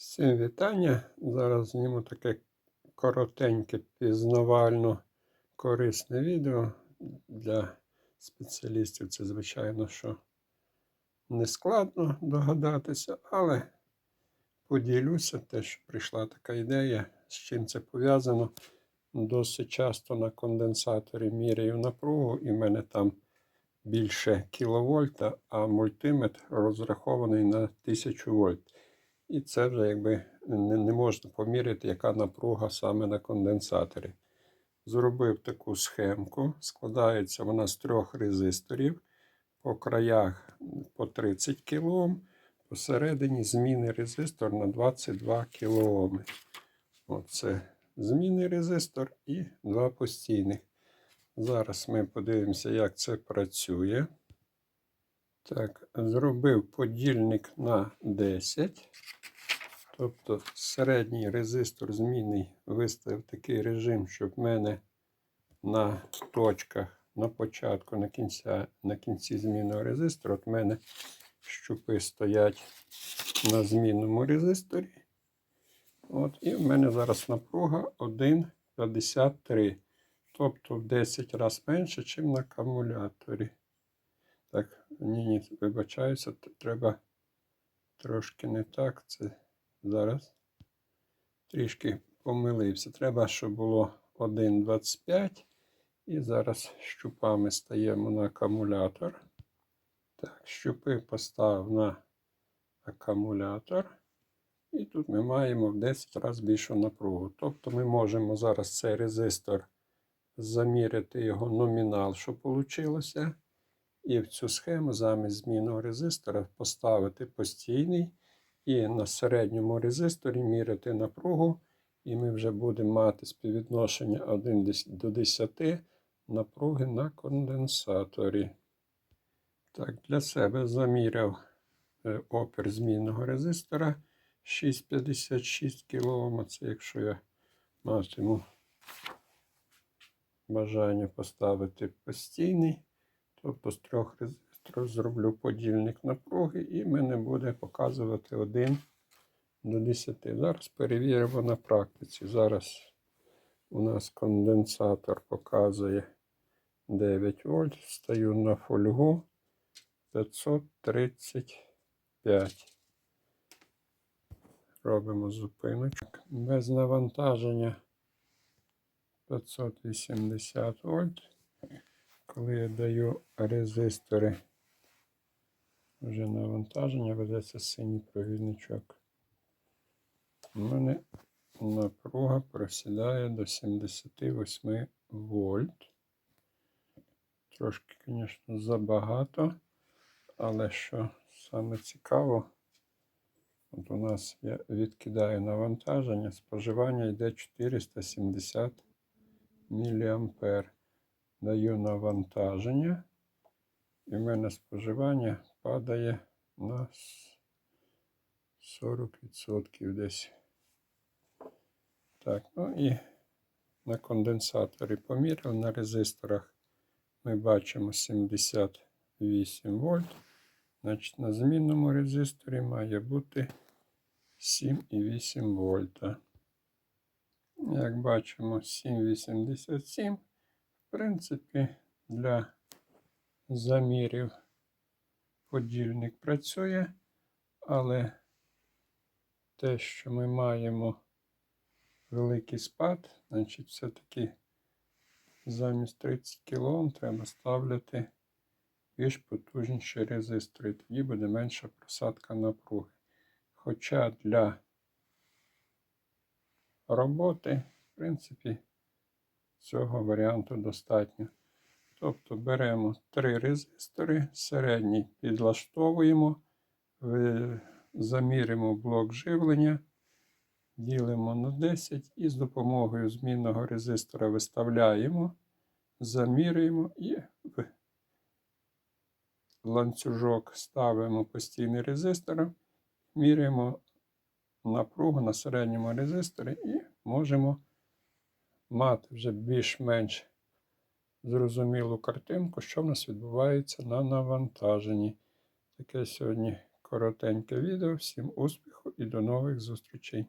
Всім вітання. Зараз зніму таке коротеньке, пізнавально корисне відео для спеціалістів. Це, звичайно, що не складно догадатися, але поділюся те, що прийшла така ідея, з чим це пов'язано. Досить часто на конденсаторі міряю напругу, і в мене там більше кіловольта, а мультиметр розрахований на 1000 вольт. І це вже якби не, не можна поміряти, яка напруга саме на конденсаторі. Зробив таку схемку. Складається вона з трьох резисторів. По краях по 30 кОм, посередині зміни резистор на 22 кОм. Оце змінний резистор і два постійних. Зараз ми подивимося, як це працює. Так, зробив подільник на 10. Тобто середній резистор змінний виставив такий режим, щоб в мене на точках на початку, на кінці, на кінці змінного резистора, от в мене щупи стоять на змінному резисторі. От, І в мене зараз напруга 1,53. Тобто в 10 разів менше, ніж на акумуляторі. Так, ні, ні, вибачаюся, треба трошки не так. Це зараз трішки помилився. Треба, щоб було 1,25. І зараз щупами стаємо на акумулятор. Так, щупи поставив на акумулятор. І тут ми маємо в 10 разів більшу напругу. Тобто ми можемо зараз цей резистор заміряти його номінал, що вийшло. І в цю схему замість змінного резистора поставити постійний і на середньому резисторі міряти напругу. І ми вже будемо мати співвідношення 1 до 10 напруги на конденсаторі. Так, Для себе заміряв е, опір змінного резистора 656 кОм. Це якщо я матиму бажання поставити постійний. Тобто з трьох резисторів зроблю подільник напруги і мене буде показувати 1 до 10. Зараз перевіримо на практиці. Зараз у нас конденсатор показує 9 вольт. Стаю на фольгу 535. Робимо зупиночку. Без навантаження 580 вольт. Коли я даю резистори вже навантаження, ведеться синій провідничок. У мене напруга просідає до 78 вольт. Трошки, звісно, забагато, але що саме цікаво, от у нас я відкидаю навантаження, споживання йде 470 мА даю навантаження, і в мене споживання падає на 40% десь. Так, ну і на конденсаторі поміряв на резисторах ми бачимо 78 вольт. Значить, на змінному резисторі має бути 7,8 вольта. Як бачимо, 7,87 в принципі, для замірів подільник працює, але те, що ми маємо великий спад, значить, все-таки замість 30 кОм треба ставляти більш потужніші резистори. Тоді буде менша просадка напруги. Хоча для роботи, в принципі, цього варіанту достатньо. Тобто беремо три резистори, середній підлаштовуємо, заміримо блок живлення, ділимо на 10 і з допомогою змінного резистора виставляємо, замірюємо і в ланцюжок ставимо постійний резистор, міряємо напругу на середньому резисторі і можемо мати вже більш-менш зрозумілу картинку, що в нас відбувається на навантаженні. Таке сьогодні коротеньке відео. Всім успіху і до нових зустрічей!